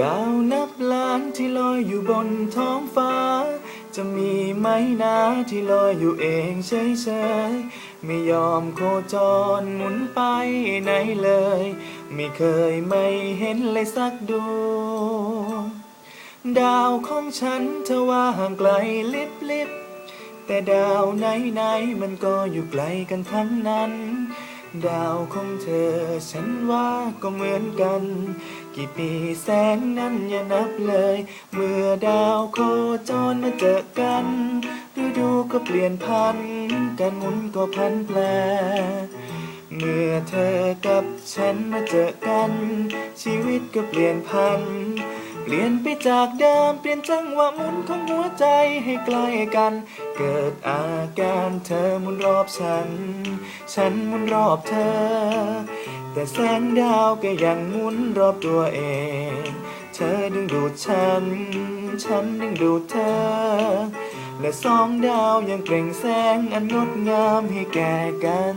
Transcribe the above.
ดาวนับล้านที่ลอยอยู่บนท้องฟ้า จะมีไหมนะที่ลอยอยู่เองเฉยๆไม่ยอมโคจรหมุนไปไหนเลย ไม่เคยไม่เห็นเลยสักดวงดาวของฉันเธอว่าห่างไกลลิบลิบแต่ดาวไหนไหนๆมันก็อยู่ไกลกันทั้งนั้น ดาวของเธอฉันว่าก็เหมือนกัน กี่ปีแสนนั้นอย่านับเลย เมื่อดาวโคจรมาเจอกันฤดูก็เปลี่ยนพันการหมุนก็พันแปรเมื่อเธอกับฉันมาเจอกัน ชีวิตก็เปลี่ยนพัน เปลี่ยนไปจากเดิมเปลี่ยนจังหวะหมุนของหัวใจให้ใกล้กัน เกิดอาการเธอหมุนรอบฉัน ฉันหมุนรอบเธอ แต่แสงดาวก็ยังหมุนรอบตัวเอง เธอดึงดูดฉัน ฉันดึงดูดเธอ และสองดาวยังเปล่งแสงอันงดงามให้แก่กัน